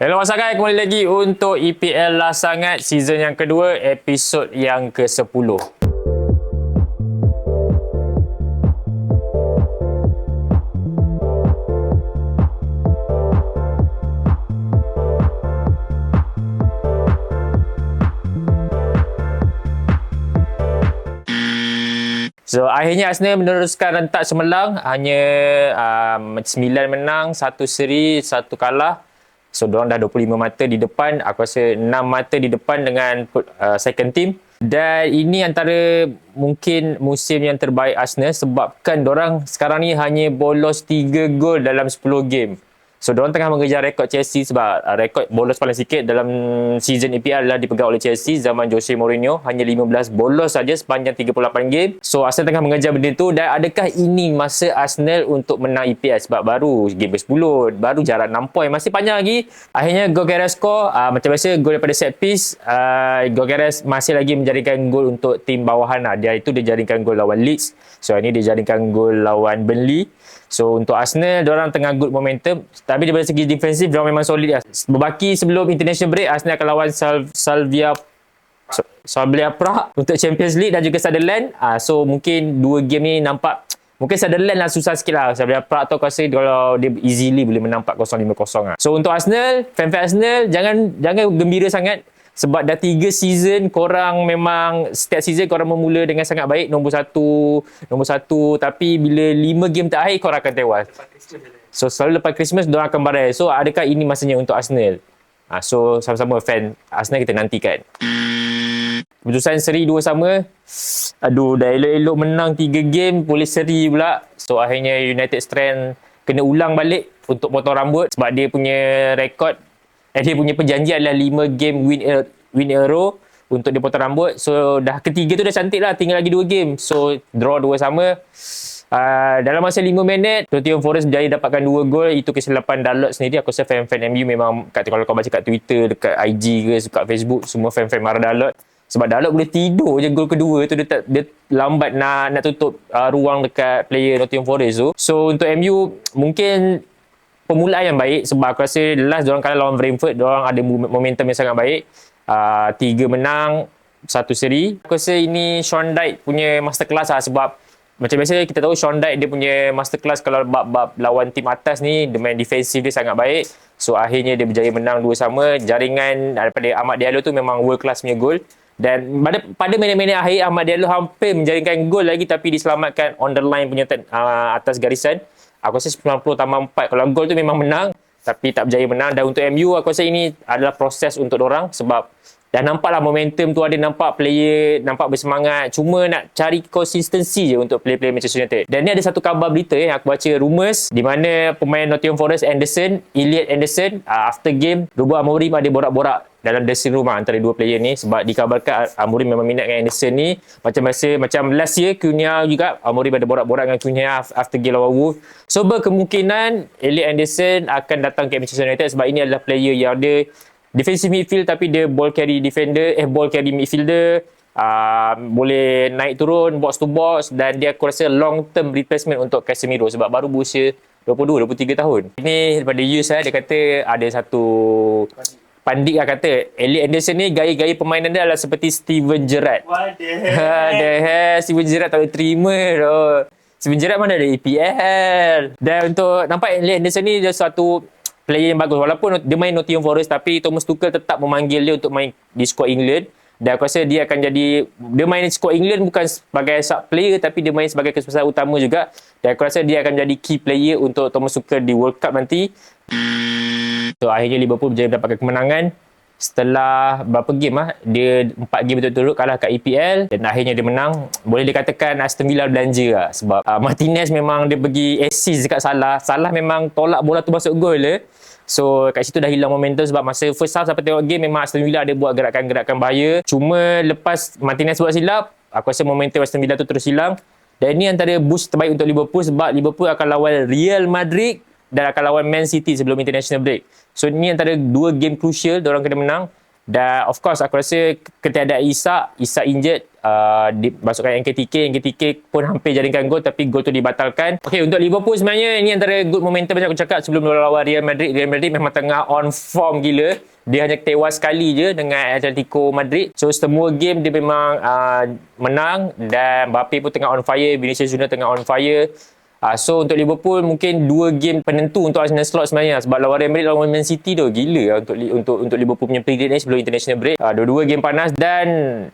Hello masakai kembali lagi untuk EPL lah sangat season yang kedua episod yang ke-10. So akhirnya Arsenal meneruskan rentak cemerlang hanya um, 9 menang, satu seri, satu kalah. So diorang dah 25 mata di depan, aku rasa 6 mata di depan dengan uh, second team. Dan ini antara mungkin musim yang terbaik Arsenal sebabkan diorang sekarang ni hanya bolos 3 gol dalam 10 game. So, diorang tengah mengejar rekod Chelsea sebab uh, rekod bolos paling sikit dalam season EPL adalah dipegang oleh Chelsea zaman Jose Mourinho. Hanya 15 bolos saja sepanjang 38 game. So, Arsenal tengah mengejar benda itu dan adakah ini masa Arsenal untuk menang EPL sebab baru game ke-10, baru jarak 6 poin, masih panjang lagi. Akhirnya, Gogeres score. Uh, macam biasa, gol daripada set piece. Uh, Gogeres masih lagi menjadikan gol untuk tim bawahan. Lah. Dia itu dia jaringkan gol lawan Leeds. So, ini dia jaringkan gol lawan Burnley. So untuk Arsenal, orang tengah good momentum. Tapi daripada segi defensif, diorang memang solid lah. Berbaki sebelum international break, Arsenal akan lawan Sal- Salvia Salvia Prague untuk Champions League dan juga Sutherland. Uh, so mungkin dua game ni nampak Mungkin Sutherland lah susah sikit lah. Salvia Prague tu rasa kalau dia easily boleh menang 4-0, 5-0 lah. So untuk Arsenal, fan-fan Arsenal, jangan jangan gembira sangat sebab dah tiga season korang memang setiap season korang memula dengan sangat baik nombor satu nombor satu tapi bila lima game terakhir korang akan tewas so selalu lepas Christmas diorang akan barai so adakah ini masanya untuk Arsenal ha, so sama-sama fan Arsenal kita nantikan keputusan seri dua sama aduh dah elok-elok menang tiga game boleh seri pula so akhirnya United Strand kena ulang balik untuk potong rambut sebab dia punya rekod Eh, dia punya perjanjian adalah 5 game win a, win a row untuk dia potong rambut. So dah ketiga tu dah cantik lah. Tinggal lagi 2 game. So draw 2 sama. Uh, dalam masa 5 minit, Nottingham Forest berjaya dapatkan 2 gol. Itu kesilapan Dalot sendiri. Aku rasa fan-fan MU memang kat, kalau kau baca kat Twitter, dekat IG ke, dekat Facebook, semua fan-fan marah Dalot. Sebab Dalot boleh tidur je gol kedua tu dia, tak, dia lambat nak nak tutup uh, ruang dekat player Nottingham Forest tu. So untuk MU mungkin permulaan yang baik sebab aku rasa last diorang kalah lawan Brentford diorang ada momentum yang sangat baik uh, menang satu seri aku rasa ini Sean Dyche punya masterclass lah sebab macam biasa kita tahu Sean Dyche dia punya masterclass kalau bab-bab lawan tim atas ni dia main defensif dia sangat baik so akhirnya dia berjaya menang dua sama jaringan daripada Ahmad Diallo tu memang world class punya gol dan pada pada minit-minit akhir Ahmad Diallo hampir menjaringkan gol lagi tapi diselamatkan on the line punya uh, atas garisan Aku rasa 90 tambah 4. Kalau gol tu memang menang. Tapi tak berjaya menang. Dan untuk MU, aku rasa ini adalah proses untuk orang sebab dah nampak lah momentum tu ada nampak player nampak bersemangat. Cuma nak cari konsistensi je untuk player-player Manchester United. Dan ni ada satu khabar berita yang aku baca rumours di mana pemain Nottingham Forest Anderson Elliot Anderson uh, after game Ruben Amorim ada borak-borak dalam dressing room lah antara dua player ni. Sebab dikabarkan Amorim memang minat dengan Anderson ni. Macam masa macam last year Cunha juga Amorim ada borak-borak dengan Cunha after game lawan Wolves. So berkemungkinan Elliot Anderson akan datang ke Manchester United. Sebab ini adalah player yang ada defensive midfield tapi dia ball carry defender eh ball carry midfielder uh, boleh naik turun box to box dan dia aku rasa long term replacement untuk Casemiro sebab baru berusia 22 23 tahun ini daripada Yus eh, dia kata ada satu Pandik lah kata Elliot Anderson ni gaya-gaya permainan dia adalah seperti Steven Gerrard. What the hell? the hell Steven Gerrard tak boleh terima tu. Steven Gerrard mana ada EPL. Dan untuk nampak Elliot Anderson ni dia suatu player yang bagus. Walaupun dia main Nottingham Forest tapi Thomas Tuchel tetap memanggil dia untuk main di squad England. Dan aku rasa dia akan jadi dia main di squad England bukan sebagai sub player tapi dia main sebagai kesempatan utama juga. Dan aku rasa dia akan jadi key player untuk Thomas Tuchel di World Cup nanti. So akhirnya Liverpool berjaya mendapatkan kemenangan setelah berapa game ah dia empat game betul-betul kalah kat EPL dan akhirnya dia menang boleh dikatakan Aston Villa belanja lah sebab uh, Martinez memang dia pergi assist dekat Salah Salah memang tolak bola tu masuk gol le so kat situ dah hilang momentum sebab masa first half sampai tengok game memang Aston Villa ada buat gerakan-gerakan bahaya. Cuma lepas Martinez buat silap aku rasa momentum Aston Villa tu terus hilang. Dan ini antara boost terbaik untuk Liverpool sebab Liverpool akan lawan Real Madrid dan akan lawan Man City sebelum international break. So ini antara dua game crucial orang kena menang Dan of course aku rasa ketiadaan Isak, Isak injured, uh, dimasukkan NKTK, NKTK pun hampir jaringkan gol tapi gol tu dibatalkan. Okay, untuk Liverpool sebenarnya ini antara good momentum macam aku cakap sebelum lawan Real Madrid. Real Madrid memang tengah on form gila. Dia hanya tewas sekali je dengan Atletico Madrid. So semua game dia memang uh, menang dan Mbappe pun tengah on fire, Vinicius Junior tengah on fire. Uh, so untuk Liverpool mungkin dua game penentu untuk Arsenal slot sebenarnya sebab lawan Real Madrid lawan Man City tu gila lah untuk untuk untuk Liverpool punya period ni sebelum international break. Uh, dua-dua game panas dan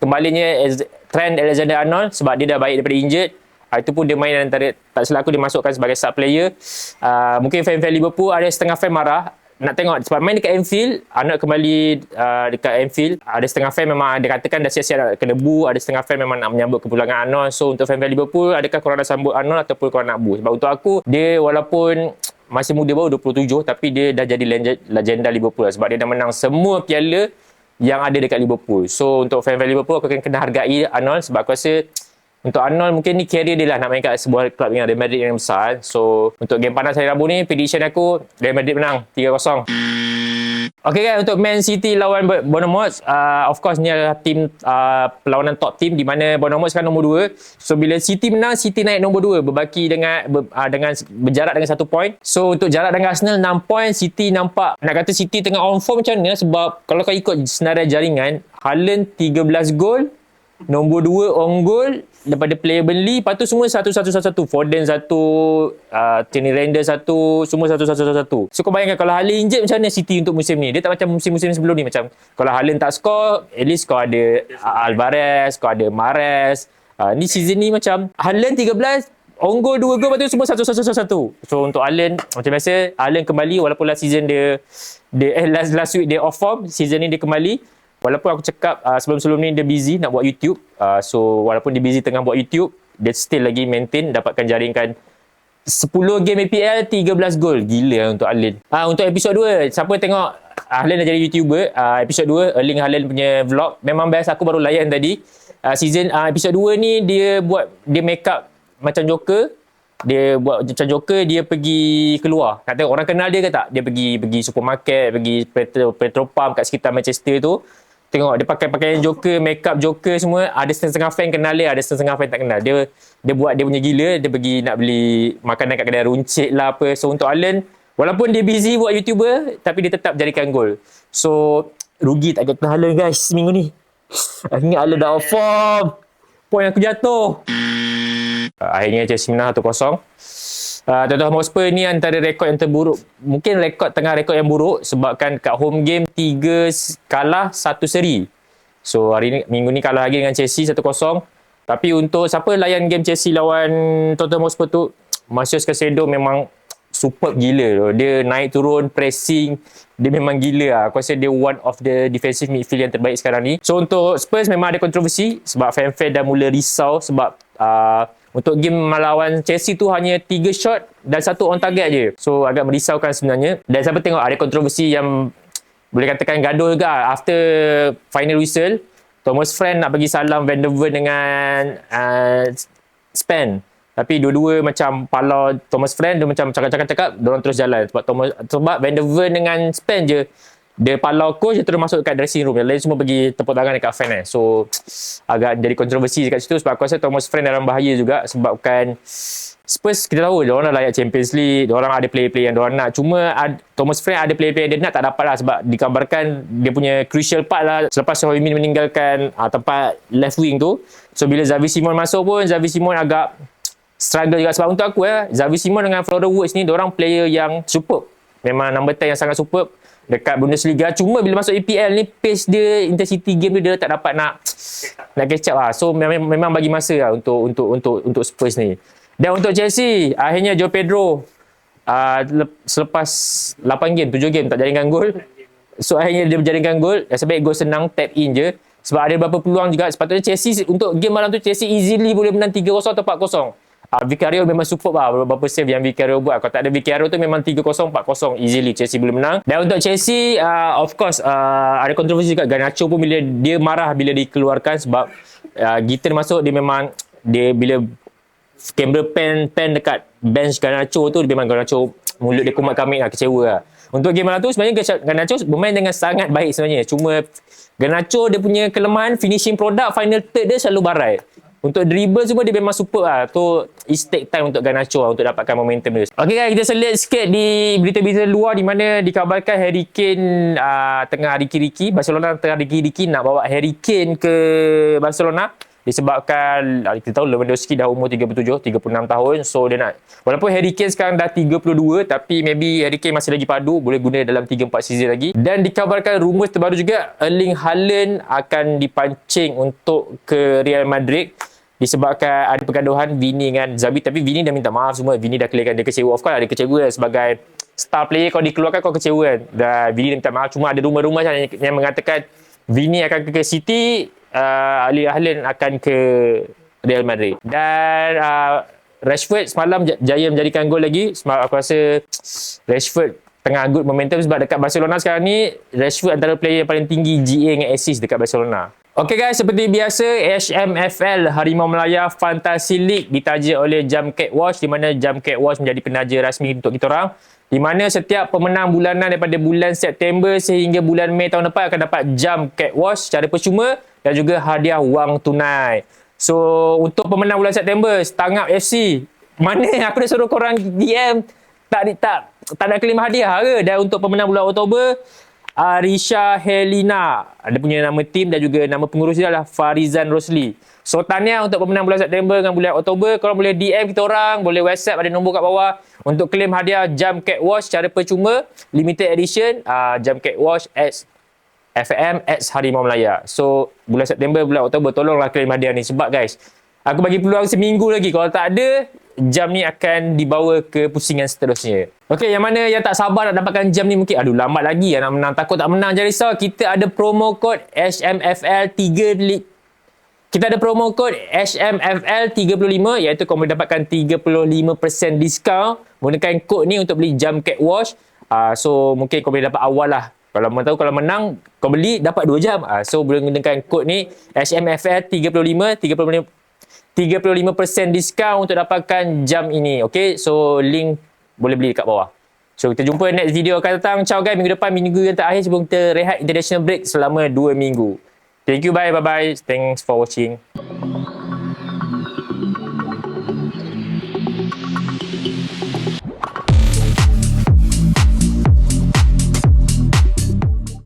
kembalinya Trent Alexander-Arnold sebab dia dah baik daripada injured. Uh, itu pun dia main antara tak silap aku dimasukkan sebagai sub player. Uh, mungkin fan-fan Liverpool ada setengah fan marah nak tengok sebab main dekat Anfield anak kembali uh, dekat Anfield ada setengah fan memang ada katakan dah siap-siap nak kena bu ada setengah fan memang nak menyambut kepulangan Arnold. So untuk fan-fan Liverpool adakah korang nak sambut Arnold ataupun korang nak bu sebab untuk aku dia walaupun masih muda baru 27 tapi dia dah jadi legenda Liverpool lah, sebab dia dah menang semua piala yang ada dekat Liverpool. So untuk fan-fan Liverpool aku akan kena hargai Arnold sebab aku rasa untuk Arnold mungkin ni career dia lah nak main kat sebuah klub yang Real Madrid yang besar. So untuk game panas hari Rabu ni prediction aku Real Madrid menang 3-0. Okay guys, untuk Man City lawan Bournemouth, uh, of course ni adalah tim uh, perlawanan top team di mana Bournemouth sekarang nombor 2. So bila City menang, City naik nombor 2 berbaki dengan ber, uh, dengan berjarak dengan satu point. So untuk jarak dengan Arsenal 6 point, City nampak nak kata City tengah on form macam mana sebab kalau kau ikut senarai jaringan, Haaland 13 gol, nombor 2 on goal, daripada player beli lepas tu semua satu satu satu satu. Foden satu uh, Tini Render satu semua satu satu satu satu. So kau bayangkan kalau Haaland injet macam mana City untuk musim ni? Dia tak macam musim-musim sebelum ni. Macam kalau Haaland tak score at least kau ada uh, Alvarez kau ada Mares uh, ni season ni macam Haaland 13 on goal 2 gol lepas tu semua satu satu satu satu. So untuk Haaland macam biasa Haaland kembali walaupun last season dia dia eh, last, last week dia off form season ni dia kembali Walaupun aku cakap uh, sebelum-sebelum ni dia busy nak buat YouTube. Uh, so walaupun dia busy tengah buat YouTube, dia still lagi maintain dapatkan jaringkan 10 game APL, 13 gol. Gila lah untuk Alin. Uh, untuk episod 2, siapa tengok Alin dah jadi YouTuber. Uh, episod 2, Erling Haaland punya vlog. Memang best aku baru layan tadi. Uh, season uh, episod 2 ni dia buat dia make up macam Joker. Dia buat macam Joker, dia pergi keluar. Kata orang kenal dia ke tak? Dia pergi pergi supermarket, pergi petro, petropam kat sekitar Manchester tu. Tengok dia pakai pakaian Joker, make up Joker semua. Ada setengah fan kenal dia, ada setengah fan tak kenal. Dia dia buat dia punya gila, dia pergi nak beli makanan kat kedai runcit lah apa. So untuk Alan, walaupun dia busy buat YouTuber, tapi dia tetap jadikan gol. So rugi tak kena Alan guys seminggu ni. Akhirnya Alan dah off form. Poin aku jatuh. Akhirnya Chelsea menang 1-0. Uh, Tottenham Hotspur ni antara rekod yang terburuk. Mungkin rekod tengah rekod yang buruk sebabkan kat home game 3 kalah 1 seri. So hari ni minggu ni kalah lagi dengan Chelsea 1-0. Tapi untuk siapa layan game Chelsea lawan Tottenham Hotspur tu, Marcus Casedo memang superb gila. Dia naik turun, pressing. Dia memang gila lah. Aku rasa dia one of the defensive midfield yang terbaik sekarang ni. So untuk Spurs memang ada kontroversi sebab fan-fan dah mula risau sebab uh, untuk game melawan Chelsea tu hanya 3 shot dan satu on target je. So agak merisaukan sebenarnya. Dan siapa tengok ada kontroversi yang boleh katakan gaduh juga after final whistle. Thomas Friend nak bagi salam Van der Ven dengan uh, Span. Tapi dua-dua macam pala Thomas Friend dia macam cakap-cakap-cakap, diorang terus jalan. Sebab Thomas, sebab Van der Ven dengan Span je dia palau coach dia terus masuk dekat dressing room. Yang lain semua pergi tepuk tangan dekat fan eh. so agak jadi kontroversi dekat situ sebab aku rasa Thomas Friend dalam bahaya juga sebabkan Spurs kita tahu dia orang dah layak Champions League dia orang ada player-player yang dia orang nak. Cuma ad, Thomas Friend ada player-player yang dia nak tak dapat lah sebab dikabarkan dia punya crucial part lah. Selepas Sohoi Min meninggalkan uh, tempat left wing tu so bila Xavi Simon masuk pun Xavi Simon agak struggle juga. Sebab untuk aku eh Xavi Simon dengan Florida Woods ni dia orang player yang superb. Memang number 10 yang sangat superb dekat Bundesliga. Cuma bila masuk EPL ni pace dia intensity game dia, dia tak dapat nak nak catch up lah. So memang, memang bagi masa lah untuk untuk untuk untuk Spurs ni. Dan untuk Chelsea akhirnya Joe Pedro uh, selepas 8 game 7 game tak jaringkan gol. So akhirnya dia berjaringkan gol. Ya, sebaik gol senang tap in je. Sebab ada beberapa peluang juga. Sepatutnya Chelsea untuk game malam tu Chelsea easily boleh menang 3-0 atau 4-0 Uh, Vicario memang superb lah beberapa save yang Vicario buat. Kalau tak ada Vicario tu memang 3-0, 4-0 easily Chelsea boleh menang. Dan untuk Chelsea, uh, of course uh, ada kontroversi juga. Garnacho pun bila dia marah bila dikeluarkan sebab uh, Gitter masuk dia memang dia bila kamera pen pen dekat bench Garnacho tu memang Garnacho mulut dia kumat kami lah kecewa lah. Untuk game malam tu sebenarnya Garnacho bermain dengan sangat baik sebenarnya. Cuma Garnacho dia punya kelemahan finishing product final third dia selalu barai. Untuk dribble semua dia memang super lah. Tu is take time untuk Garnacho lah untuk dapatkan momentum dia. Okay guys, kita selit sikit di berita-berita luar di mana dikabarkan Harry Kane uh, tengah riki-riki. Barcelona tengah riki-riki nak bawa Harry Kane ke Barcelona disebabkan ah, kita tahu Lewandowski dah umur 37 36 tahun so dia nak walaupun Harry Kane sekarang dah 32 tapi maybe Harry Kane masih lagi padu boleh guna dalam 3 4 season lagi dan dikabarkan rumours terbaru juga Erling Haaland akan dipancing untuk ke Real Madrid disebabkan ada pergaduhan Vini dengan Zabi tapi Vini dah minta maaf semua Vini dah clearkan dia kecewa of course dia kecewa sebagai star player kalau dikeluarkan kau kecewa kan dan Vini dah minta maaf cuma ada rumah-rumah yang, yang mengatakan Vini akan ke City uh, Ali Ahlan akan ke Real Madrid. Dan uh, Rashford semalam jaya menjadikan gol lagi. Semalam aku rasa Rashford tengah good momentum sebab dekat Barcelona sekarang ni Rashford antara player yang paling tinggi GA dengan assist dekat Barcelona. Okay guys, seperti biasa HMFL Harimau Melaya Fantasy League ditaja oleh Jam Cat Watch di mana Jam Cat Watch menjadi penaja rasmi untuk kita orang di mana setiap pemenang bulanan daripada bulan September sehingga bulan Mei tahun depan akan dapat Jam Cat Watch secara percuma dan juga hadiah wang tunai. So untuk pemenang bulan September, Stangap FC. Mana aku dah suruh korang DM tak tak tak nak klaim hadiah ke? Dan untuk pemenang bulan Oktober, Arisha Helina. Ada punya nama tim dan juga nama pengurus dia adalah Farizan Rosli. So tanya untuk pemenang bulan September dengan bulan Oktober, korang boleh DM kita orang, boleh WhatsApp ada nombor kat bawah untuk klaim hadiah jam cat wash secara percuma limited edition uh, jam cat wash X FM X Harimau Melaya. So, bulan September, bulan Oktober, tolonglah klaim hadiah ni. Sebab guys, aku bagi peluang seminggu lagi. Kalau tak ada, jam ni akan dibawa ke pusingan seterusnya. Okey, yang mana yang tak sabar nak dapatkan jam ni mungkin, aduh lambat lagi ya nak menang. Takut tak menang, jangan risau. Kita ada promo code HMFL3 kita ada promo code HMFL35 iaitu kau boleh dapatkan 35% diskaun menggunakan kod ni untuk beli jam cat wash. Uh, so mungkin kau boleh dapat awal lah kalau mau tahu kalau menang kau beli dapat 2 jam. Uh, so boleh gunakan kod ni HMFL 35 35 35% diskaun untuk dapatkan jam ini. Okay, so link boleh beli dekat bawah. So kita jumpa next video akan datang. Ciao guys, minggu depan minggu yang terakhir sebelum kita rehat international break selama 2 minggu. Thank you, bye, bye, bye. Thanks for watching.